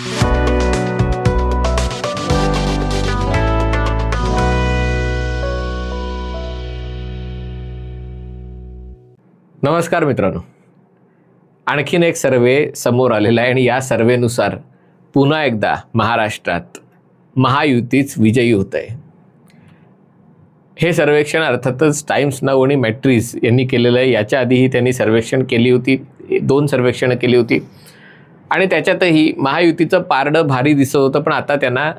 नमस्कार मित्रांनो. आणखीन एक सर्वे समोर आलेला आहे आणि या सर्वेनुसार पुन्हा एकदा महाराष्ट्रात महायुतीच विजयी होत आहे हे सर्वेक्षण अर्थातच टाइम्स नाऊ आणि मॅट्रिस यांनी केलेलं आहे. याच्या आधीही त्यांनी सर्वेक्षण केली होती. दोन सर्वेक्षणं केली होती. आणि त्याच्यातही महायुतीचं पारडं भारी दिसत होतं पण आता त्यांना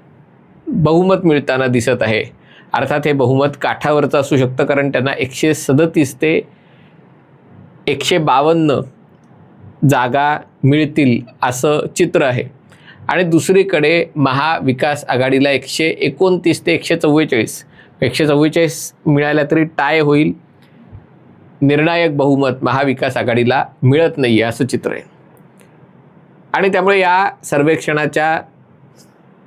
बहुमत मिळताना दिसत आहे. अर्थात हे बहुमत काठावरचं असू शकतं कारण त्यांना एकशे सदतीस ते एकशे बावन्न जागा मिळतील असं चित्र आहे. आणि दुसरीकडे महाविकास आघाडीला एकशे एकोणतीस ते एकशे चव्वेचाळीस एकशे चव्वेचाळीस मिळाल्या तरी टाय होईल. निर्णायक बहुमत महाविकास आघाडीला मिळत नाही आहे असं चित्र आहे. आणि त्यामुळे या सर्वेक्षणाच्या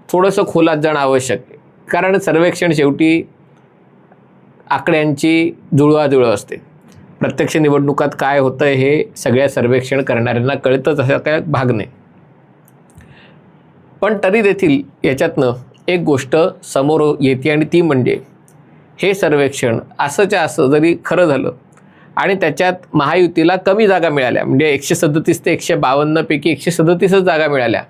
थोडंसं खोलात जाणं आवश्यक आहे. कारण सर्वेक्षण शेवटी आकड्यांची जुळवाजुळव असते. प्रत्यक्ष निवडणुकात काय होतं हे सगळ्या सर्वेक्षण करणाऱ्यांना कळतंच असा काय भाग नाही. पण तरी देखील याच्यातनं एक गोष्ट समोर येते आणि ती म्हणजे हे सर्वेक्षण असंच्या असं जरी खरं झालं आणि त्याच्यात महायुतीला कमी जागा मिळाल्या. म्हणजे एकशे सदतीस ते एकशे बावन्नपैकी एकशे सदतीसच जागा मिळाल्या.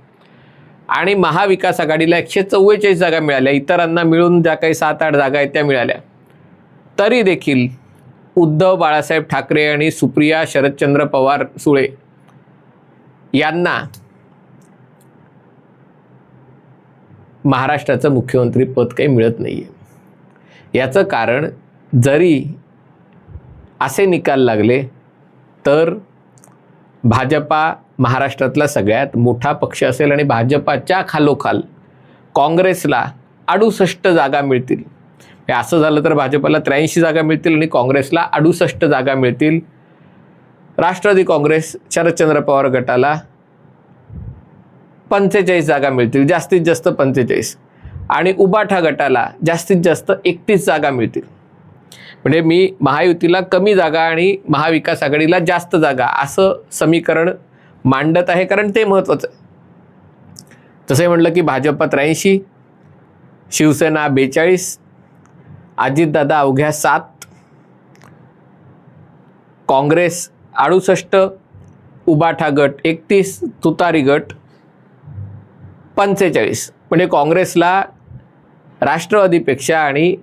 आणि महाविकास आघाडीला एकशे चव्वेचाळीस जागा मिळाल्या. इतरांना मिळून ज्या काही सात आठ जागा आहेत त्या मिळाल्या. तरी देखील उद्धव बाळासाहेब ठाकरे आणि सुप्रिया शरदचंद्र पवार सुळे यांना महाराष्ट्राचं मुख्यमंत्री पद काही मिळत नाही आहे याचं कारण जरी असे निकाल लागले तर भाजपा महाराष्ट्रातला सगळ्यात मोठा पक्ष असेल आणि भाजपाच्या खालोखाल काँग्रेसला अडुसष्ट जागा मिळतील. असं झालं तर भाजपला त्र्याऐंशी जागा मिळतील आणि काँग्रेसला अडुसष्ट जागा मिळतील. राष्ट्रवादी काँग्रेस शरदचंद्र पवार गटाला पंचेचाळीस जागा मिळतील जास्तीत जास्त पंचेचाळीस. आणि उबाठा गटाला जास्तीत जास्त एकतीस जागा मिळतील. म्हणजे मी महायुतीला कमी जागा आणि महाविकास आघाडीला जास्त जागा असं समीकरण मांडत आहे कारण ते महत्त्वाचं आहे. तसे म्हटलं की भाजप त्र्याऐंशी शिवसेना बेचाळीस अजितदादा अवघ्या सात काँग्रेस अडुसष्ट उबाठा गट एकतीस तुतारी गट पंचेचाळीस. म्हणजे काँग्रेसला राष्ट्रवादीपेक्षा आणि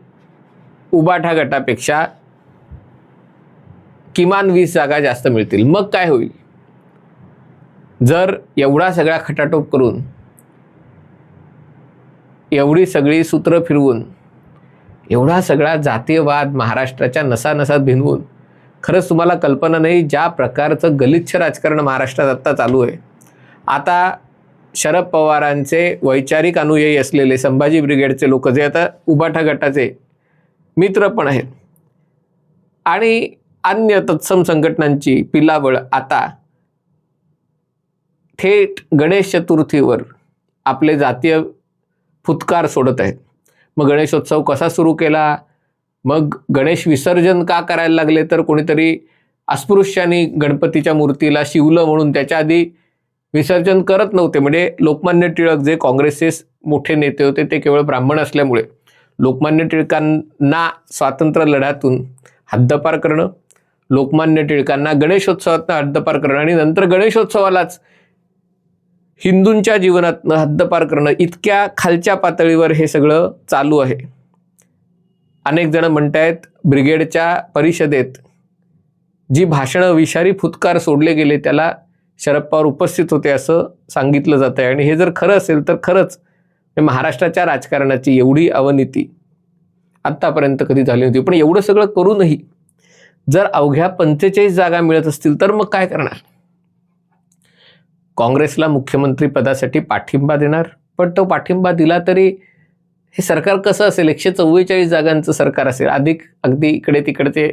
उबाठा गटापेक्षा किमान वीस जागा जास्त मिळतील. मग काय होईल? जर एवढा सगळा खटाटोप करून एवढी सगळी सूत्र फिरवून एवढा सगळा जातीयवाद महाराष्ट्राच्या नसानसात भिनवून खरंच तुम्हाला कल्पना नाही ज्या प्रकारचं गलिच्छ राजकारण महाराष्ट्रात आत्ता चालू आहे. आता शरद पवारांचे वैचारिक अनुयायी असलेले संभाजी ब्रिगेडचे लोक जे आता उबाठा गटाचे मित्र पण आहेत. आणि अन्य तत्सम संघटनांची पिलावळ आता थेट गणेश चतुर्थीवर आपले जातीय फुतकार सोडत आहेत. मग गणेशोत्सव कसा सुरू केला? मग गणेश विसर्जन का करायला लागले? तर कोणीतरी अस्पृश्याने गणपतीच्या मूर्तीला शिवलं म्हणून त्याच्या आधी विसर्जन करत नव्हते. म्हणजे लोकमान्य टिळक जे काँग्रेसचे मोठे नेते होते ते केवळ ब्राह्मण असल्यामुळे. लोकमान्य टिळकांना स्वातंत्र्य लढ्यातून हद्दपार करणं लोकमान्य टिळकांना गणेशोत्सवातनं हद्दपार करणं आणि नंतर गणेशोत्सवालाच हिंदूंच्या जीवनातनं हद्दपार करणं इतक्या खालच्या पातळीवर हे सगळं चालू आहे. अनेक जण म्हणतायत ब्रिगेडच्या परिषदेत जी भाषणं विषारी फुतकार सोडले गेले त्याला शरद पवार उपस्थित होते असं सांगितलं जातं आहे आणि हे जर खरं असेल तर खरंच महाराष्ट्राच्या राजकारणाची एवढी अवनीती आत्तापर्यंत कधी झाली नव्हती. पण एवढं सगळं करूनही जर अवघ्या पंचेचाळीस जागा मिळत असतील तर मग काय करणार? काँग्रेसला मुख्यमंत्री पदासाठी पाठिंबा देणार. पण तो पाठिंबा दिला तरी हे सरकार कसं असेल? एकशे चव्वेचाळीस जागांचं सरकार असेल. अधिक अगदी इकडे तिकडचे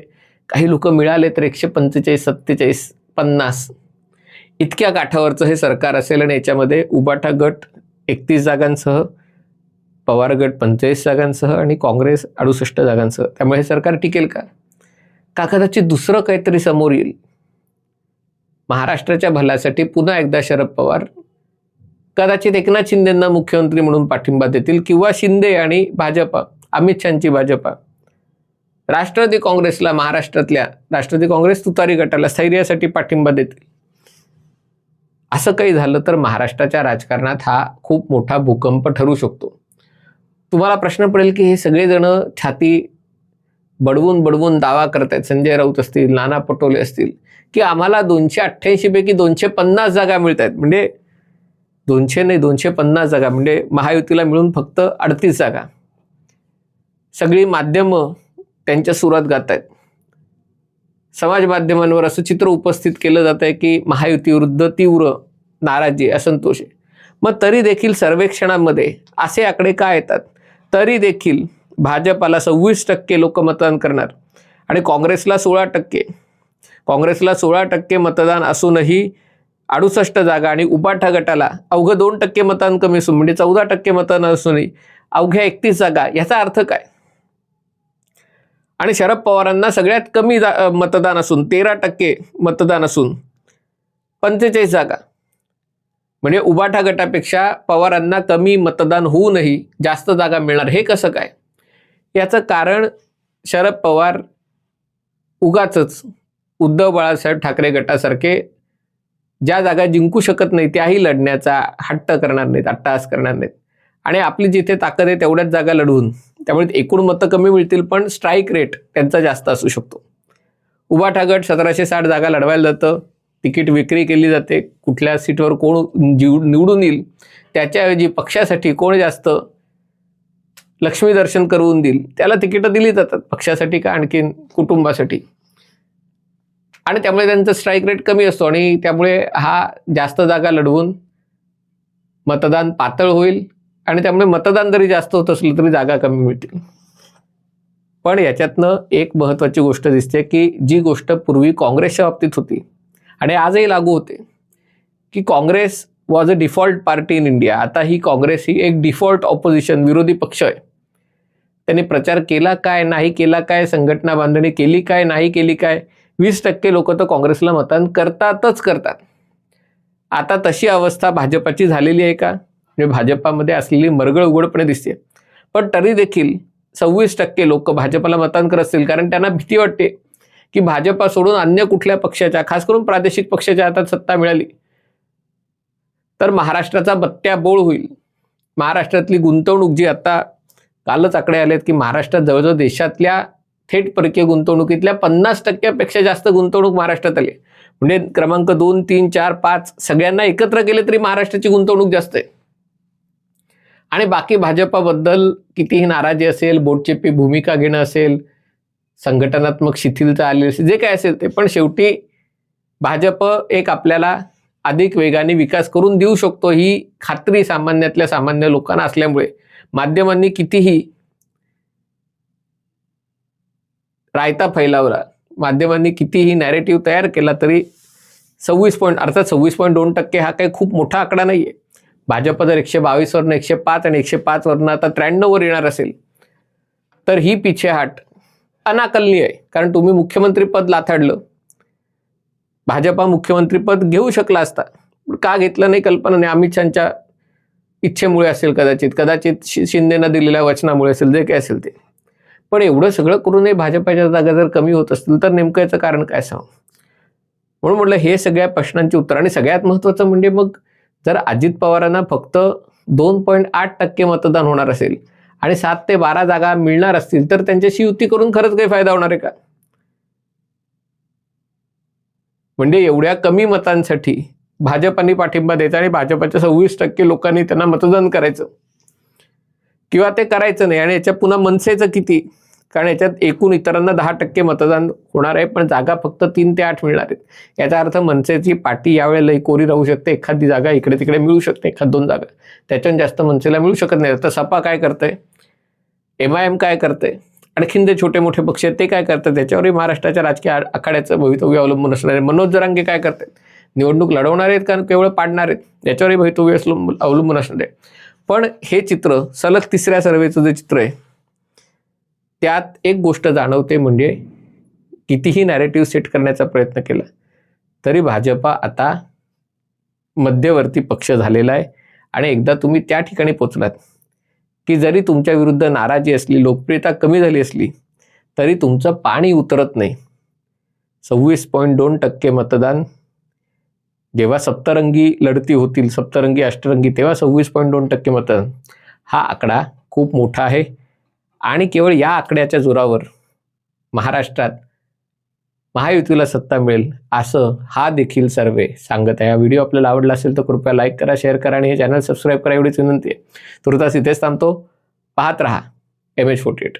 काही लोक मिळाले तर एकशे पंचेचाळीस सत्तेचाळीस पन्नास. इतक्या काठावरचं हे सरकार असेल आणि याच्यामध्ये उबाठा गट एकतीस जागांसह पवार गट पंचेचाळीस जागांसह आणि काँग्रेस अडुसष्ट जागांसह. त्यामुळे हे सरकार टिकेल का? का कदाचित दुसरं काहीतरी समोर येईल. महाराष्ट्राच्या भल्यासाठी पुन्हा एकदा शरद पवार कदाचित एकनाथ शिंदेंना मुख्यमंत्री म्हणून पाठिंबा देतील किंवा शिंदे आणि भाजपा अमित शहाची भाजपा. राष्ट्रवादी काँग्रेसला महाराष्ट्रातल्या राष्ट्रवादी काँग्रेस तुतारी गटाला स्थैर्यासाठी पाठिंबा देतील. असं काही झालं तर महाराष्ट्राच्या राजकारणात हा खूप मोठा भूकंप ठरू शकतो. तुम्हाला प्रश्न पडेल की हे सगळेजण छाती बडवून बडवून दावा करत आहेत संजय राऊत असतील नाना पटोले असतील की आम्हाला दोनशे अठ्ठ्याऐंशीपैकी दोनशे पन्नास जागा मिळत आहेत म्हणजे दोनशे नाही दोनशे पन्नास जागा. म्हणजे महायुतीला मिळून फक्त अडतीस जागा. सगळी माध्यमं त्यांच्या सुरात गात आहेत समाज माध्यमांवर असं चित्र उपस्थित केलं जात आहे की महायुतीविरुद्ध तीव्र नाराजी असंतोष आहे. मग तरी देखील सर्वेक्षणामध्ये असे आकडे काय येतात? तरी देखील भाजपाला सव्वीस टक्के लोक मतदान करणार आणि काँग्रेसला सोळा टक्के. काँग्रेसला सोळा टक्के मतदान असूनही अडुसष्ट जागा आणि उपाठा गटाला अवघं दोन टक्के मतदान कमी असून म्हणजे चौदा टक्के मतदान असूनही अवघ्या एकतीस जागा याचा अर्थ काय? आणि शरद पवारांना सगळ्यात कमी जा मतदान असून तेरा टक्के मतदान असून पंचेचाळीस जागा. म्हणजे उबाठा गटापेक्षा पवारांना कमी मतदान होऊनही जास्त जागा मिळणार. हे कसं काय? याचं कारण शरद पवार उगाच उद्धव बाळासाहेब ठाकरे गटासारखे ज्या जागा जिंकू शकत नाही त्याही लढण्याचा हट्ट करणार नाहीत अट्टहास करणार नाहीत. आणि आपली जिथे ताकद आहे तेवढ्याच जागा लढवून. त्यामुळे एकूण मतं कमी मिळतील पण स्ट्राईक रेट त्यांचा जास्त असू शकतो. उभा ठागट सतराशे साठ जागा लढवायला जातं. तिकीट विक्री केली जाते. कुठल्या सीटवर कोण जीव निवडून येईल त्याच्याऐवजी पक्षासाठी कोण जास्त लक्ष्मी दर्शन करून देईल त्याला तिकीटं दिली जातात. पक्षासाठी का आणखीन कुटुंबासाठी? आणि त्यामुळे त्यांचा स्ट्राईक रेट कमी असतो आणि त्यामुळे हा जास्त जागा लढवून मतदान पातळ होईल. आणि त्यामुळे मतदान जरी जास्त होत असलं तरी जागा कमी मिळतील. पण याच्यातनं एक महत्त्वाची गोष्ट दिसते की जी गोष्ट पूर्वी काँग्रेसच्या बाबतीत होती आणि आजही लागू होते की Congress was a default party in India आता ही काँग्रेस ही एक डिफॉल्ट ऑपोजिशन विरोधी पक्ष आहे. त्यांनी प्रचार केला काय नाही केला काय संघटना बांधणी केली काय नाही केली काय वीस टक्के लोक तर काँग्रेसला मतदान करतातच करतात. आता तशी अवस्था भाजपाची झालेली आहे का? म्हणजे भाजपामध्ये असलेली मरगळ उघडपणे दिसते. पण तरी देखील सव्वीस टक्के लोक भाजपाला मतांतर असतील कारण त्यांना भीती वाटते की भाजपा सोडून अन्य कुठल्या पक्षाच्या खास करून प्रादेशिक पक्षाच्या हातात सत्ता मिळाली तर महाराष्ट्राचा बत्त्या बोळ होईल. महाराष्ट्रातली गुंतवणूक जी आता कालच आकडे आलेत की महाराष्ट्रात जवळजवळ देशातल्या थेट परकीय गुंतवणुकीतल्या पन्नास टक्क्यापेक्षा जास्त गुंतवणूक महाराष्ट्रात आली म्हणजे क्रमांक दोन तीन चार पाच सगळ्यांना एकत्र केले तरी महाराष्ट्राची गुंतवणूक जास्त आहे. आणि बाकी भाजपाबद्दल कितीही नाराजी असेल बोटचेपी भूमिका घेणं असेल संघटनात्मक शिथिलता आली असेल जे काय असेल ते पण शेवटी भाजप एक आपल्याला अधिक वेगाने विकास करून देऊ शकतो ही खात्री सामान्यातल्या सामान्य लोकांना असल्यामुळे. माध्यमांनी कितीही रायता फैलावला माध्यमांनी कितीही नॅरेटिव्ह तयार केला तरी सव्वीस पॉईंट अर्थात सव्वीस पॉईंट दोन टक्के हा काही खूप मोठा आकडा नाही आहे भाजप जर एकशे बावीसवरनं एकशे पाच आणि एकशे पाचवरनं आता त्र्याण्णववर येणार असेल तर ही पिछेहाट अनाकलनीय आहे. कारण तुम्ही मुख्यमंत्रीपद लाथाडलं. भाजपा मुख्यमंत्रीपद घेऊ शकला असता. का घेतलं नाही कल्पना नाही. अमित शहाच्या इच्छेमुळे असेल कदाचित. कदाचित शि शिंदेनं दिलेल्या वचनामुळे असेल जे काय असेल ते. पण एवढं सगळं करूनही भाजपाच्या जागा जर कमी होत असतील तर नेमकं याचं कारण काय सांग म्हणून म्हटलं हे सगळ्या प्रश्नांची उत्तर आणि सगळ्यात महत्त्वाचं म्हणजे मग जर अजित पवारांना फक्त दोन पॉईंट आठ टक्के मतदान होणार असेल आणि सात ते बारा जागा मिळणार असतील तर त्यांच्याशी युती करून खरंच काही फायदा होणार आहे का? म्हणजे एवढ्या कमी मतांसाठी भाजपाने पाठिंबा द्यायचा आणि भाजपाच्या सव्वीस टक्के लोकांनी त्यांना मतदान करायचं. किंवा ते करायचं नाही आणि याच्या पुन्हा मनसेचं किती? कारण याच्यात एकूण इतरांना दहा टक्के मतदान होणार आहे पण जागा फक्त तीन ते आठ मिळणार आहेत. याचा अर्थ मनसेची पाठी यावेळेला कोरी राहू शकते. एखादी जागा इकडे तिकडे मिळू शकते एखाद दोन जागा. त्याच्याहून जास्त मनसेला मिळू शकत नाही. तर सपा काय करते एम आय एम काय करते आणखीन जे छोटे मोठे पक्ष आहेत ते काय करतात? त्याच्यावरही महाराष्ट्राच्या राजकीय आखाड्याचं भवितव्य अवलंबून असणार आहे मनोज जरांगे काय करतात? निवडणूक लढवणार आहेत कारण केवळ पाडणार आहेत. याच्यावरही भवितव्य अवलंबून असणार आहे. पण हे चित्र सलग तिसऱ्या सर्वेचं जे चित्र आहे त्यात एक गोष्ट जाणवते म्हणजे कितीही नॅरेटिव्ह सेट करण्याचा प्रयत्न केला तरी भाजपा आता मध्यवर्ती पक्ष झालेला आहे. आणि एकदा तुम्ही त्या ठिकाणी पोचलात की जरी तुमच्या विरुद्ध नाराजी असली लोकप्रियता कमी झाली असली तरी तुमचं पाणी उतरत नाही. सव्वीस पॉईंट दोन टक्के मतदान जेव्हा सप्तरंगी लढती होतील सप्तरंगी अष्टरंगी तेव्हा सव्वीस पॉईंट दोन टक्के मतदान हा आकडा खूप मोठा आहे. आणि केवळ या आकड्याच्या जोरावर महाराष्ट्रात महायुतीला सत्ता मिळेल असं हा देखील सर्वे सांगत आहे. हा व्हिडिओ आपल्याला आवडला असेल तर कृपया लाईक करा शेअर करा आणि हे चॅनल सबस्क्राईब करा एवढीच विनंती आहे. तुर्तास इथेच थांबतो. पाहत रहा. M H forty eight